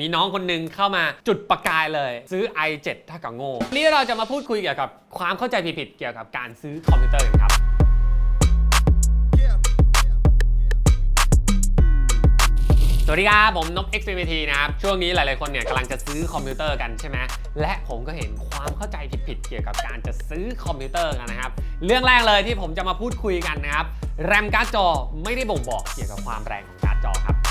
มีน้องคนหนึงเข้ามาจุดประกายเลย ซื้อ i7 ถ้ากับโง่นี่เราจะมาพูดคุยเกี่ยวกับความเข้าใจผิดๆเกี่ยวกับการซื้อคอมพิวเตอร์กันครับสวัสดีครับ ผมนก XPT นะครับ ช่วงนี้หลาย ๆ คนเนี่ยกำลังจะซื้อคอมพิวเตอร์กันใช่ไหมและผมก็เห็นความเข้าใจผิด ๆ เกี่ยวกับการจะซื้อคอมพิวเตอร์กันนะครับ เรื่องแรกเลยที่ผมจะมาพูดคุยกันนะครับ แรมการ์ดจอไม่ได้บ่งบอกเกี่ยวกับความแรงของการ์ดจอครับ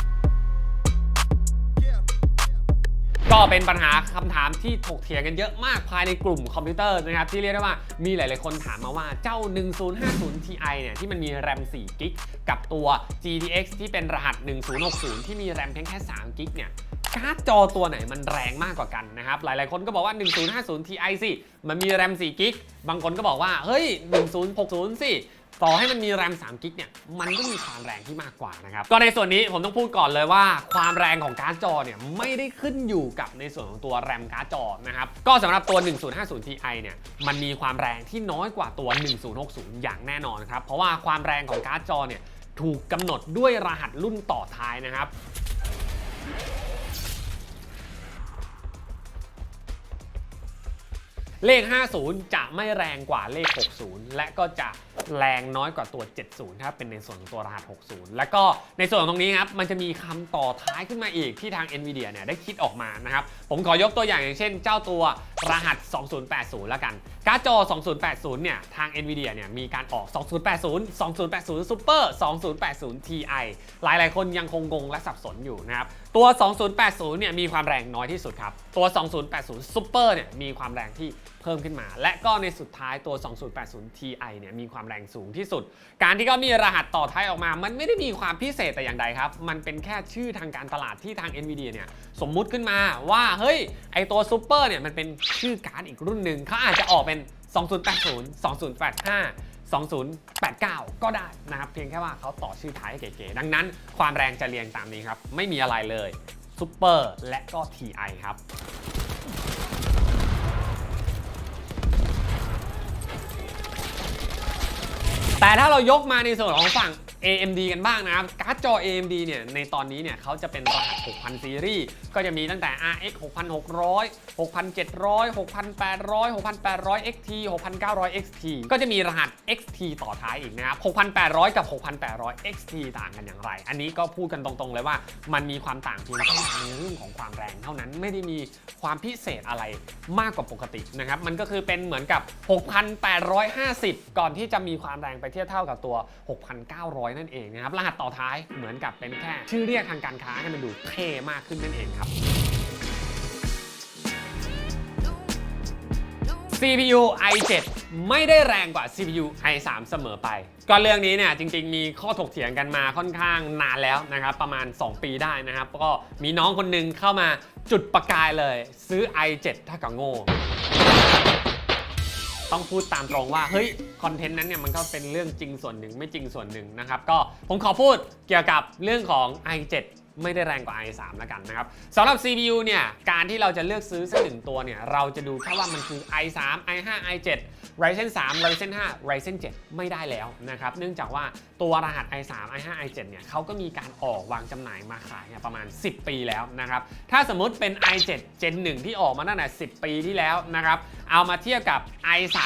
ก็เป็นปัญหาคำถามที่ถกเถียงกันเยอะมากภายในกลุ่มคอมพิวเตอร์นะครับที่เรียกได้ว่ามีหลาย ๆ คนถามมาว่าเจ้า 1050 Ti เนี่ยที่มันมีแรม4กิกกับตัว GTX ที่เป็นรหัส 1060 ที่มีแรมเพียงแค่3กิกเนี่ยการ์ดจอตัวไหนมันแรงมากกว่ากันนะครับ หลายๆ คนก็บอกว่า 1050 Ti สิ มันมีแรม4กิก บางคนก็บอกว่า เฮ้ย 1060 สิ ต่อให้มันมีแรม3กิกเนี่ยมันก็มีความแรงที่มากกว่านะครับก็ในส่วนนี้ผมต้องพูดก่อนเลยว่า ความแรงของการ์ดจอเนี่ยไม่ได้ขึ้นอยู่กับในส่วนของตัวแรมการ์ดจอนะครับก็สำหรับตัว 1050 Ti เนี่ยมันมีความแรงที่น้อยกว่าตัว 1060 อย่างแน่นอนครับเพราะว่าความแรงของการ์ดจอเนี่ยถูกกำหนดด้วยรหัสรุ่นต่อท้ายนะครับเลข 50 จะไม่แรงกว่าเลข 60 และก็จะ แรงน้อยกว่าตัว 70 ถ้าเป็นในส่วนของตัวรหัส 60 แล้วก็ในส่วนตรงนี้ครับ มันจะมีคำต่อท้ายขึ้นมาอีกที่ทาง NVIDIA เนี่ยได้คิดออกมานะครับ ผมขอยกตัวอย่างอย่างเช่น เจ้าตัวรหัส 2080 แล้วกัน การ์ดจอ 2080 เนี่ย ทาง NVIDIA เนี่ย มีการออก 2080 2080 Super 2080 Ti หลาย ๆ คนยังคงงงและสับสนอยู่นะครับ ตัว 2080 เนี่ย มีความแรงน้อยที่สุดครับ ตัว 2080 Super เนี่ย มีความแรงที่เพิ่มขึ้นมา และก็ในสุดท้ายตัว 2080 Ti เนี่ย มีความแรงสูงที่สุด การที่เขามีรหัสต่อท้ายออกมา มันไม่ได้มีความพิเศษแต่อย่างใดครับ มันเป็นแค่ชื่อทางการตลาดที่ทาง NVIDIA เนี่ย สมมุติขึ้นมาว่า เฮ้ย ไอตัว Super เนี่ย มันเป็นชื่อการ์ดอีกรุ่นหนึ่งเขาอาจจะออกเป็น 2080 2085 2089 ก็ได้นะครับ เพียงแค่ว่าเขาต่อชื่อท้ายให้เก๋ๆดังนั้นความแรงจะเรียงตามนี้ครับ ไม่มีอะไรเลยซูเปอร์และก็ TI ครับแต่ถ้าเรายกมาในส่วนของฝั่ง AMD กันบ้างนะครับ การ์ดจอ AMD เนี่ยในตอนนี้เนี่ยเขาจะเป็นรหัส 6,000 ซีรีส์ ก็จะมีตั้งแต่ RX 6600 6700 6800 6800 XT 6900 XT ก็จะมีรหัส XT ต่อท้ายอีกนะครับ6800 กับ 6800 XT ต่างกันอย่างไร อันนี้ก็พูดกันตรงๆเลยว่ามันมีความต่างเพียงแค่ในเรื่องของความแรงเท่านั้นไม่ได้มีความพิเศษอะไรมากกว่าปกตินะครับมันก็คือเป็นเหมือนกับ 6,850 ก่อนที่จะมีความแรงไปเทียบเท่ากับตัว 6,900นั่นเองนะครับ รหัสต่อท้ายเหมือนกับเป็นแค่ ชื่อเรียกทางการค้าให้มันดูเท่มากขึ้นนั่นเองครับ CPU i7 ไม่ได้แรงกว่า CPU i3 เสมอไป ก็เรื่องนี้เนี่ยจริง ๆ มีข้อถกเถียงกันมาค่อนข้างนานแล้วนะครับ ประมาณ 2 ปีได้นะครับ ก็มีน้องคนหนึงเข้ามาจุดประกายเลย ซื้อ i7 ถ้ากับโง่ ต้องพูดตามตรงว่าเฮ้ยคอนเทนต์นั้นเนี่ยมันก็เป็นเรื่องจริงส่วนหนึ่งไม่จริงส่วนหนึ่งนะครับก็ผมขอพูดเกี่ยวกับเรื่องของ i7 ไม่ได้แรงกว่า i3 แล้วกันนะครับสำหรับ CPU เนี่ยการที่เราจะเลือกซื้อสักหนึ่งตัวเนี่ยเราจะดูแค่ว่ามันคือ i3 i5 i7 Ryzen 3 Ryzen 5 Ryzen 7 ไม่ได้แล้วนะครับ เนื่องจากว่าตัวรหัส i3 i5 i7 เนี่ยเขาก็มีการออกวางจำหน่ายมาขายเนี่ยประมาณ 10 ปีแล้วนะครับ ถ้าสมมุติเป็น i7 Gen 1 ที่ออกมาตั้งแต่10 ปีที่แล้วนะครับ เอามาเทียบกับ i3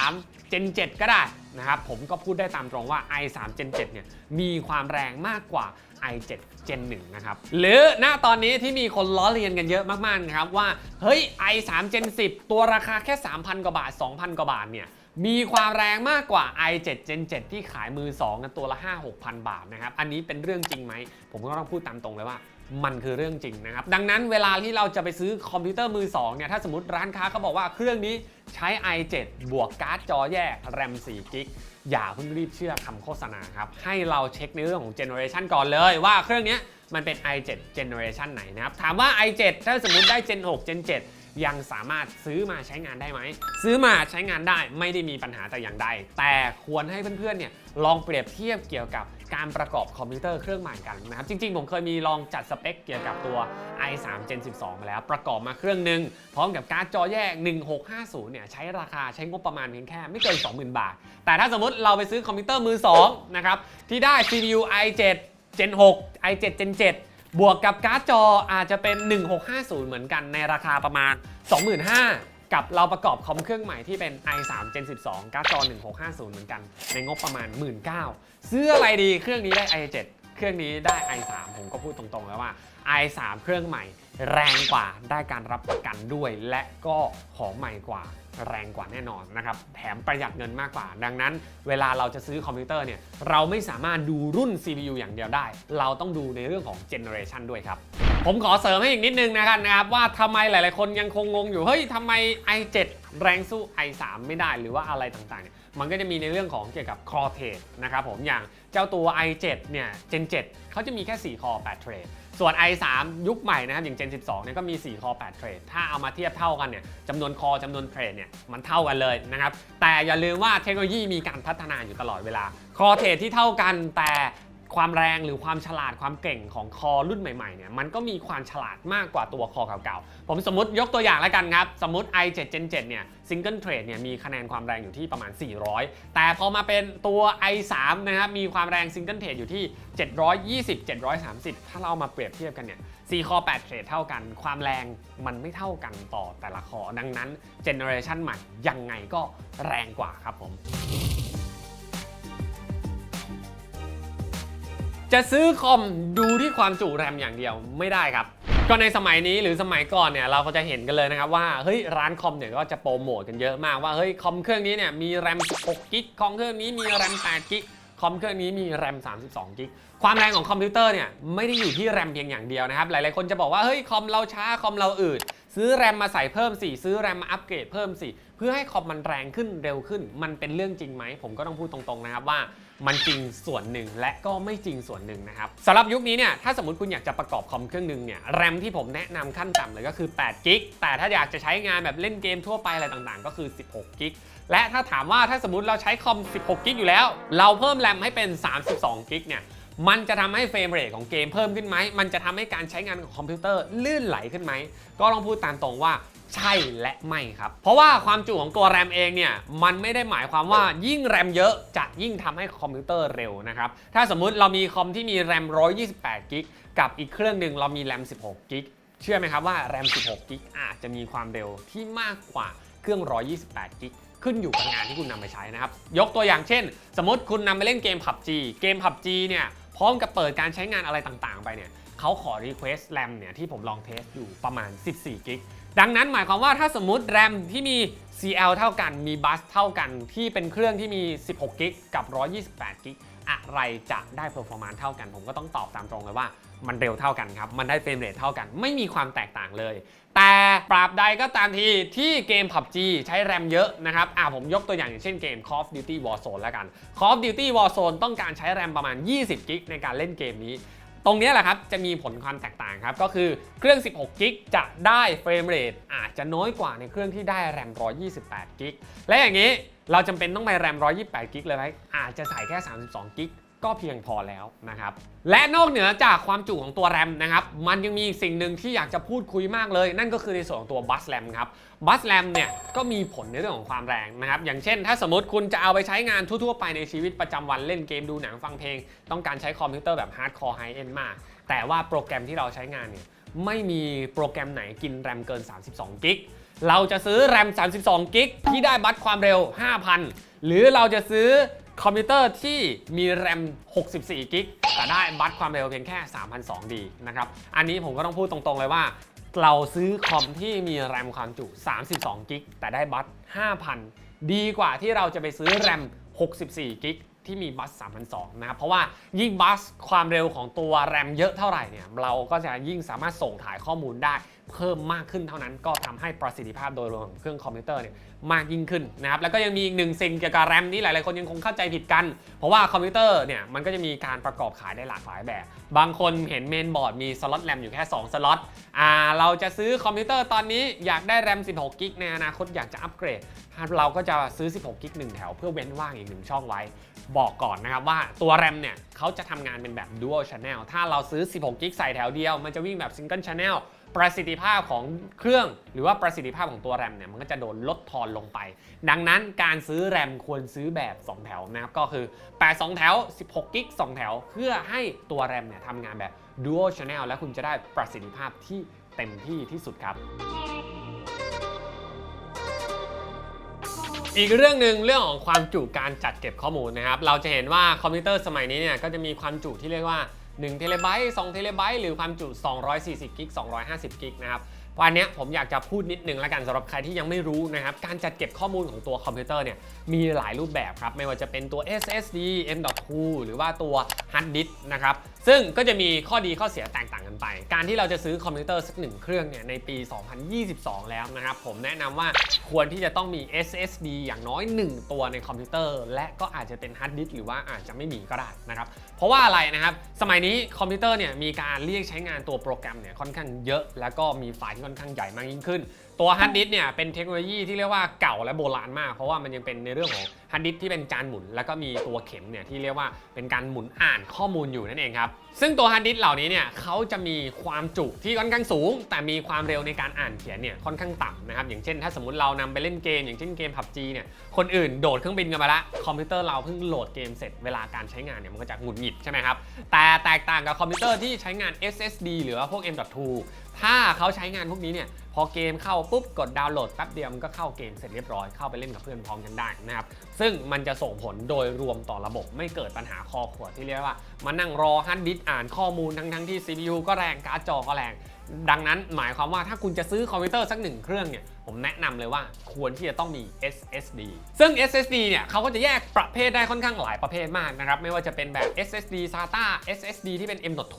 Gen 7 ก็ได้นะครับ ผมก็พูดได้ตามตรงว่า i3 Gen 7 เนี่ยมีความแรงมากกว่า i7 Gen 1 นะครับ หรือณตอนนี้ที่มีคนล้อเลียนกันเยอะมากๆนะครับว่า เฮ้ย i3 Gen 10 ตัวราคาแค่ 3,000 กว่าบาท 2,000 กว่าบาทเนี่ย มีความแรงมากกว่า i7 Gen 7 ที่ขายมือ2กันตัวละ 5-6,000 บาทนะครับ อันนี้เป็นเรื่องจริงไหม ผมก็ต้องพูดตามตรงเลยว่ามันคือเรื่องจริงนะครับ ดังนั้นเวลาที่เราจะไปซื้อคอมพิวเตอร์มือ2เนี่ยถ้าสมมติร้านค้าเขาบอกว่าเครื่องนี้ใช้ i7 บวกการ์ดจอแยกแรม4กิกอย่าเพิ่งรีบเชื่อคำโฆษณาครับ ให้เราเช็คในเรื่องของเจเนอเรชันก่อนเลยว่าเครื่องนี้มันเป็น i7 generation ไหนนะครับ ถามว่า i7 ถ้าสมมติได้ Gen 6 Gen 7 ยังสามารถซื้อมาใช้งานได้ไหม ซื้อมาใช้งานได้ไม่ได้มีปัญหาแต่อย่างใด แต่ควรให้เพื่อนๆเนี่ยลองเปรียบเทียบเกี่ยวกับการประกอบคอมพิวเตอร์เครื่องใหม่กันนะครับ จริงๆ ผมเคยมีลองจัดสเปคเกี่ยวกับตัว i3 Gen 12 มาแล้วประกอบมาเครื่องหนึ่งพร้อมกับการ์ดจอแยก 1650 เนี่ยใช้ราคาใช้งบประมาณเพียงแค่ไม่เกิน 20,000 บาท แต่ถ้าสมมติเราไปซื้อคอมพิวเตอร์มือ2นะครับที่ได้ CPU i7 Gen 6 i7 Gen 7 บวกกับการ์ดจออาจจะเป็น 1650 เหมือนกันในราคาประมาณ 25,000 กับเราประกอบคอมเครื่องใหม่ที่เป็น i3 Gen 12 การ์ดจอ 1650 เหมือนกัน ในงบประมาณ 19,000 ซื้ออะไรดีเครื่องนี้ได้ i7 เครื่องนี้ได้ i3 ผมก็พูดตรงๆแล้วว่า i3 เครื่องใหม่แรงกว่าได้การรับประกันด้วย และก็ของใหม่กว่าแรงกว่าแน่นอนนะครับ แถมประหยัดเงินมากกว่า ดังนั้น เวลาเราจะซื้อคอมพิวเตอร์เนี่ย เราไม่สามารถดูรุ่น CPU อย่างเดียวได้ เราต้องดูในเรื่องของเจเนอเรชันด้วยครับ ผมขอเสริมให้อีกนิดนึงนะครับนะครับว่าทำไมหลาย ๆ คนยังคงงงอยู่ เฮ้ยทำไม i7 แรงสู้ i3 ไม่ได้หรือว่าอะไรต่างๆเนี่ยมันก็จะมีในเรื่องของเกี่ยวกับ core thread นะครับผมอย่างเจ้าตัว i7 เนี่ย Gen 7เขาจะมีแค่4 core 8 thread ส่วน i3 ยุคใหม่นะครับอย่าง Gen 12เนี่ยก็มี4 core 8 thread ถ้าเอามาเทียบเท่ากันเนี่ยจำนวนคอจำนวน thread เนี่ยมันเท่ากันเลยนะครับแต่อย่าลืมว่าเทคโนโลยีมีการพัฒนาอยู่ตลอดเวลาคอเทรดที่เท่ากันแต่ ความแรงหรือความฉลาดความเก่งของคอรุ่นใหม่ๆเนี่ยมันก็มีความฉลาดมากกว่าตัวคอเก่าๆ ผมสมมติยกตัวอย่างแล้วกันครับ สมมติ i7 Gen 7เนี่ยซิงเกิลเทรดเนี่ยมีคะแนนความแรงอยู่ที่ประมาณ 400 แต่พอมาเป็นตัว i3 นะครับมีความแรงซิงเกิลเทรดอยู่ที่ 720 730 ถ้าเราเอามาเปรียบเทียบกันเนี่ย4คอ8เทรดเท่ากัน ความแรงมันไม่เท่ากันต่อแต่ละคอดังนั้นเจเนอเรชันใหม่ยังไงก็แรงกว่าครับผม จะซื้อคอมดูที่ความจุแรมอย่างเดียวไม่ได้ครับ ก็ในสมัยนี้หรือสมัยก่อนเนี่ยเราก็จะเห็นกันเลยนะครับว่าเฮ้ยร้านคอมเนี่ยก็จะโปรโมทกันเยอะมากว่าเฮ้ยคอมเครื่องนี้เนี่ยมีแรม16กิกคอมเครื่องนี้มีแรม8กิกคอมเครื่องนี้มีแรม32กิกความแรงของคอมพิวเตอร์เนี่ยไม่ได้อยู่ที่แรมเพียงอย่างเดียวนะครับ หลายๆคนจะบอกว่าเฮ้ยคอมเราช้าคอมเราอืดซื้อแรมมาใส่เพิ่มสิซื้อแรมมาอัปเกรดเพิ่มสิ พื่อให้คอมมันแรงขึ้นเร็วขึ้น มันเป็นเรื่องจริงไหม ผมก็ต้องพูดตรงๆนะครับว่ามันจริงส่วนหนึ่งและก็ไม่จริงส่วนหนึ่งนะครับสำหรับยุคนี้เนี่ยถ้าสมมติคุณอยากจะประกอบคอมเครื่องหนึ่งเนี่ยแรมที่ผมแนะนำขั้นต่ำเลยก็คือ8กิกแต่ถ้าอยากจะใช้งานแบบเล่นเกมทั่วไปอะไรต่างๆ ก็คือ 16กิกและถ้าถามว่าถ้าสมมติเราใช้คอม 16กิกอยู่แล้ว เราเพิ่มแรมให้เป็น 32กิกเนี่ยมันจะทำให้เฟรมเรทของเกมเพิ่มขึ้นไหม มันจะทำให้การใช้งานของคอมพิวเตอร์ลื่นไหลขึ้นไหม ก็ต้องพูดตามตรงว่า ใช่และไม่ครับ เพราะว่าความจุของตัวแรมเองเนี่ยมันไม่ได้หมายความว่ายิ่งแรมเยอะจะยิ่งทำให้คอมพิวเตอร์เร็วนะครับ ถ้าสมมุติเรามีคอมที่มีแรม 128 กิกกับอีกเครื่องหนึ่งเรามีแรม 16 กิกเชื่อไหมครับว่าแรม 16 กิกอาจจะมีความเร็วที่มากกว่าเครื่อง 128 กิกขึ้นอยู่กับงานที่คุณนำไปใช้นะครับ ยกตัวอย่างเช่น สมมติคุณนำไปเล่นเกม PUBG เกม PUBG เนี่ยพร้อมกับเปิดการใช้งานอะไรต่างๆ ไปเนี่ย เขาขอ Request RAM เนี่ยที่ผมลองเทสอยู่ประมาณ 14 กิก ดังนั้นหมายความว่าถ้าสมมุติ RAM ที่มี CL เท่ากัน มีบัสเท่ากัน ที่เป็นเครื่องที่มี 16 กิกกับ 128 กิก อะไรจะได้ performance เท่ากัน ผมก็ต้องตอบตามตรงเลยว่ามันเร็วเท่ากันครับ มันได้เฟรมเรทเท่ากัน ไม่มีความแตกต่างเลย แต่ปราบใดก็ตามทีที่เกม PUBG ใช้แรมเยอะนะครับ อ่าผมยกตัวอย่างอย่างเช่นเกม Call of Duty Warzone แล้วกัน Call of Duty Warzone ต้องการใช้แรมประมาณ 20 กิกในการเล่นเกมนี้ ตรงนี้แหละครับจะมีผลความแตกต่างครับ ก็คือเครื่อง 16 กิกจะได้เฟรมเรทอาจจะน้อยกว่าในเครื่องที่ได้แรม 128 กิก และอย่างนี้เราจำเป็นต้องไปแรม 128 กิกเลยไหมอาจจะใส่แค่ 32 กิก ก็เพียงพอแล้วนะครับ และนอกเหนือจากความจุของตัวแรมนะครับ มันยังมีสิ่งหนึ่งที่อยากจะพูดคุยมากเลย นั่นก็คือในส่วนของตัวบัสแรมครับบัสแรมเนี่ยก็มีผลในเรื่องของความแรงนะครับ อย่างเช่น ถ้าสมมติคุณจะเอาไปใช้งานทั่วๆไปในชีวิตประจำวันเล่นเกมดูหนังฟังเพลง ต้องการใช้คอมพิวเตอร์แบบฮาร์ดคอร์ไฮเอ็นมาก แต่ว่าโปรแกรมที่เราใช้งานเนี่ยไม่มีโปรแกรมไหนกินแรมเกิน 32 กิก เราจะซื้อแรม 32 กิกที่ได้บัตความเร็ว 5,000 หรือเราจะซื้อ คอมพิวเตอร์ที่มีแรม 64 กิก แต่ได้บัตความเร็วเพียงแค่ 3,200 ดีนะครับ อันนี้ผมก็ต้องพูดตรงๆเลยว่า เราซื้อคอมที่มีแรมความจุ 32 กิก แต่ได้บัต5,000 ดีกว่าที่เราจะไปซื้อแรม 64 กิกที่มีบัส3,200นะครับ เพราะว่ายิ่งบัสความเร็วของตัวแรมเยอะเท่าไหร่เนี่ย เราก็จะยิ่งสามารถส่งถ่ายข้อมูลได้ เพิ่มมากขึ้นเท่านั้น ก็ทำให้ประสิทธิภาพโดยรวมของเครื่องคอมพิวเตอร์เนี่ยมากยิ่งขึ้นนะครับแล้วก็ยังมีอีกหนึ่งสิ่งเกี่ยวกับแรมที่หลายๆคนยังคงเข้าใจผิดกัน เพราะว่าคอมพิวเตอร์เนี่ยมันก็จะมีการประกอบขายได้หลากหลายแบบ บางคนเห็นเมนบอร์ดมีสล็อตแรมอยู่แค่2สล็อตอ่าเราจะซื้อคอมพิวเตอร์ตอนนี้อยากได้แรม16กิกในอนาคตอยากจะอัปเกรดเราก็จะซื้อ 16กิกหนึ่งแถวเพื่อเว้นว่างอีกหนึ่งช่องไว้ บอกก่อนนะครับว่าตัวแรมเนี่ยเขาจะทำงานเป็นแบบ dual channel ถ้าเราซื้อ 16กิกใส่แถวเดียว มันจะวิ่งแบบ single channel ประสิทธิภาพของเครื่อง หรือว่าประสิทธิภาพของตัวแรมเนี่ยมันก็จะโดนลดทอนลงไป ดังนั้นการซื้อแรมควรซื้อแบบ 2 แถวนะครับก็คือ 8 2 แถว 16กิก2แถว เพื่อให้ตัวแรมเนี่ยทำงานแบบ Dual Channel และคุณจะได้ประสิทธิภาพที่เต็มที่ที่สุดครับอีกเรื่องหนึ่งเรื่องของความจุการจัดเก็บข้อมูลนะครับ เราจะเห็นว่าคอมพิวเตอร์สมัยนี้เนี่ยก็จะมีความจุที่เรียกว่า 1เทเลไบต์2เทเลไบต์หรือความจุ 240กิก250กิกนะครับ วันนี้ผมอยากจะพูดนิดนึงแล้วกันสำหรับใครที่ยังไม่รู้นะครับ การจัดเก็บข้อมูลของตัวคอมพิวเตอร์เนี่ยมีหลายรูปแบบครับ ไม่ว่าจะเป็นตัว SSD M.2 หรือว่าตัว Hard Disk นะครับ ซึ่งก็จะมีข้อดีข้อเสียแตกต่างกันไป การที่เราจะซื้อคอมพิวเตอร์สักหนึ่งเครื่องเนี่ยในปี 2022 แล้วนะครับ ผมแนะนำว่าควรที่จะต้องมี SSD อย่างน้อย 1 ตัวในคอมพิวเตอร์ และก็อาจจะเป็น Hard Disk หรือว่าอาจจะไม่มีก็ได้นะครับ เพราะว่าอะไรนะครับ สมัยนี้คอมพิวเตอร์เนี่ยมีการเรียกใช้งานตัวโปรแกรมเนี่ยค่อนข้างเยอะ แล้วก็มีไฟล์ที่ค่อนข้างใหญ่มากยิ่งขึ้น ตัวฮาร์ดดิสเนี่ยเป็นเทคโนโลยีที่เรียกว่าเก่าและโบราณมาก เพราะว่ามันยังเป็นในเรื่องของ ฮาร์ดดิสที่เป็นจานหมุน แล้วก็มีตัวเข็มเนี่ยที่เรียกว่าเป็นการหมุนอ่านข้อมูลอยู่นั่นเองครับ ซึ่งตัวฮาร์ดดิสเหล่านี้เนี่ยเขาจะมีความจุที่ค่อนข้างสูง แต่มีความเร็วในการอ่านเขียนเนี่ยค่อนข้างต่ำนะครับอย่างเช่น ถ้าสมมติเรานำไปเล่นเกม อย่างเช่นเกม PUBG เนี่ยคนอื่นโดดเครื่องบินกันมาละคอมพิวเตอร์เราเพิ่งโหลดเกมเสร็จเวลาการใช้งานเนี่ยมันก็จะหงุดหงิดใช่ไหมครับแต่แตกต่างกับคอมพิวเตอร์ที่ใช้งาน SSD หรือว่าพวก M.2 ถ้าเขาใช้งานพวกนี้เนี่ย พอเกมเข้าปุ๊บกดดาวน์โหลดแป๊บเดียวมันก็เข้าเกมเสร็จเรียบร้อยเข้าไปเล่นกับเพื่อนพร้อมกันได้นะครับซึ่งมันจะส่งผลโดยรวมต่อระบบไม่เกิดปัญหาคอขวดที่เรียกว่ามานั่งรอฮันดิสอ่านข้อมูลทั้งทั้งๆที่ CPU ก็แรงการ์ดจอก็แรง ดังนั้นหมายความว่าถ้าคุณจะซื้อคอมพิวเตอร์สักหนึ่งเครื่องเนี่ยผมแนะนำเลยว่าควรที่จะต้องมี SSD ซึ่ง SSD เนี่ยเขาก็จะแยกประเภทได้ค่อนข้างหลายประเภทมากนะครับ ไม่ว่าจะเป็นแบบ SSD SATA SSD ที่เป็น M.2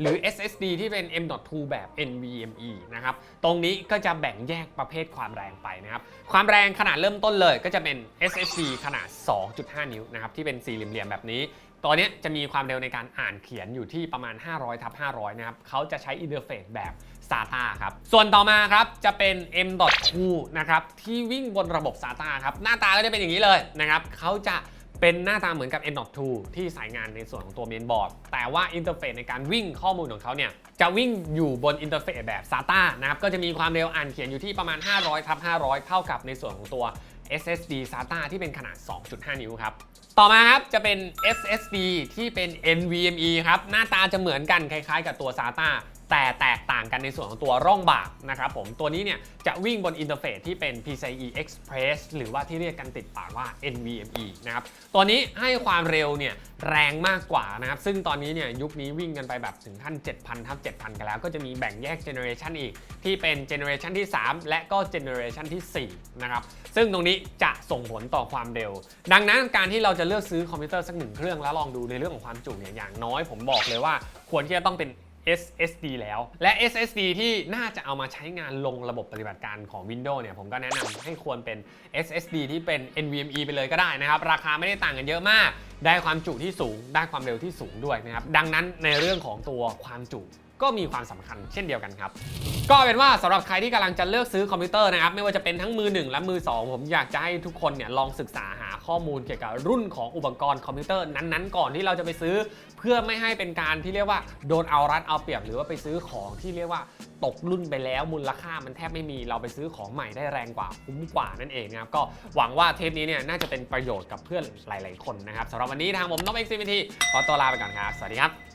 หรือ SSD ที่เป็น M.2 แบบ NVMe นะครับ ตรงนี้ก็จะแบ่งแยกประเภทความแรงไปนะครับ ความแรงขนาดเริ่มต้นเลยก็จะเป็น SSD ขนาด 2.5 นิ้วนะครับ ที่เป็นสี่เหลี่ยมๆแบบนี้ ตัวนี้จะมีความเร็วในการอ่านเขียนอยู่ที่ประมาณ 500ทับ500 นะครับเขาจะใช้อินเทอร์เฟซแบบ SATA ครับ ส่วนต่อมาครับจะเป็น M.2 นะครับที่วิ่งบนระบบ SATA ครับหน้าตาก็จะเป็นอย่างนี้เลยนะครับเขาจะเป็นหน้าตาเหมือนกับ M.2 ที่ใส่งานในส่วนของตัวเมนบอร์ด แต่ว่าอินเทอร์เฟซในการวิ่งข้อมูลของเขาเนี่ย จะวิ่งอยู่บนอินเทอร์เฟซแบบ SATA นะครับ ก็จะมีความเร็วอ่านเขียนอยู่ที่ประมาณ 500ทับ500 เท่ากับในส่วนของตัว SSD SATA ที่เป็นขนาด 2.5 นิ้วครับ ต่อมาครับจะเป็น SSD ที่เป็น NVMe ครับ หน้าตาจะเหมือนกันคล้ายๆ กับตัว SATA แต่แตกต่างกันในส่วนของตัวร่องบากนะครับผมตัวนี้เนี่ยจะวิ่งบนอินเทอร์เฟซที่เป็น PCIe Express หรือว่าที่เรียกกันติดปากว่า NVMe นะครับตัวนี้ให้ความเร็วเนี่ยแรงมากกว่านะครับซึ่งตอนนี้เนี่ยยุคนี้วิ่งกันไปแบบถึงขั้น 7,000ทับ7,000 กันแล้ว ก็จะมีแบ่งแยกเจเนอเรชันอีก ที่เป็นเจเนอเรชันที่ 3 และก็เจเนอเรชันที่4นะครับซึ่งตรงนี้จะส่งผลต่อความเร็ว ดังนั้นการที่เราจะเลือกซื้อคอมพิวเตอร์สักหนึ่งเครื่องแล้วลองดูในเรื่องของความจุเนี่ยอย่างน้อยผมบอกเลยว่าควรที่จะต้องเป็น SSD แล้ว และ SSD ที่น่าจะเอามาใช้งานลงระบบปฏิบัติการของ Windows เนี่ย ผมก็แนะนำให้ควรเป็น SSD ที่เป็น NVMe ไปเลยก็ได้นะครับ ราคาไม่ได้ต่างกันเยอะมาก ได้ความจุที่สูง ได้ความเร็วที่สูงด้วยนะครับ ดังนั้นในเรื่องของตัวความจุ ก็มีความสำคัญเช่นเดียวกันครับ ก็เป็นว่าสำหรับใครที่กำลังจะเลือกซื้อคอมพิวเตอร์นะครับ ไม่ว่าจะเป็นทั้งมือ 1 และมือ 2 ผมอยากจะให้ทุกคนเนี่ยลองศึกษาหาข้อมูลเกี่ยวกับรุ่นของอุปกรณ์คอมพิวเตอร์นั้นๆ ก่อนที่เราจะไปซื้อ เพื่อไม่ให้เป็นการที่เรียกว่าโดนเอารัดเอาเปรียบหรือว่าไปซื้อของที่เรียกว่าตกรุ่นไปแล้วมูลค่ามันแทบไม่มีเราไปซื้อของใหม่ได้แรงกว่าคุ้มกว่านั่นเองนะครับก็หวังว่าเทปนี้เนี่ยน่าจะเป็นประโยชน์กับเพื่อนหลาย ๆ คนนะครับสำหรับวันนี้ทางผมน้องเอ็กซ์ซีขอตัวลาไปก่อนครับสวัสดีครับ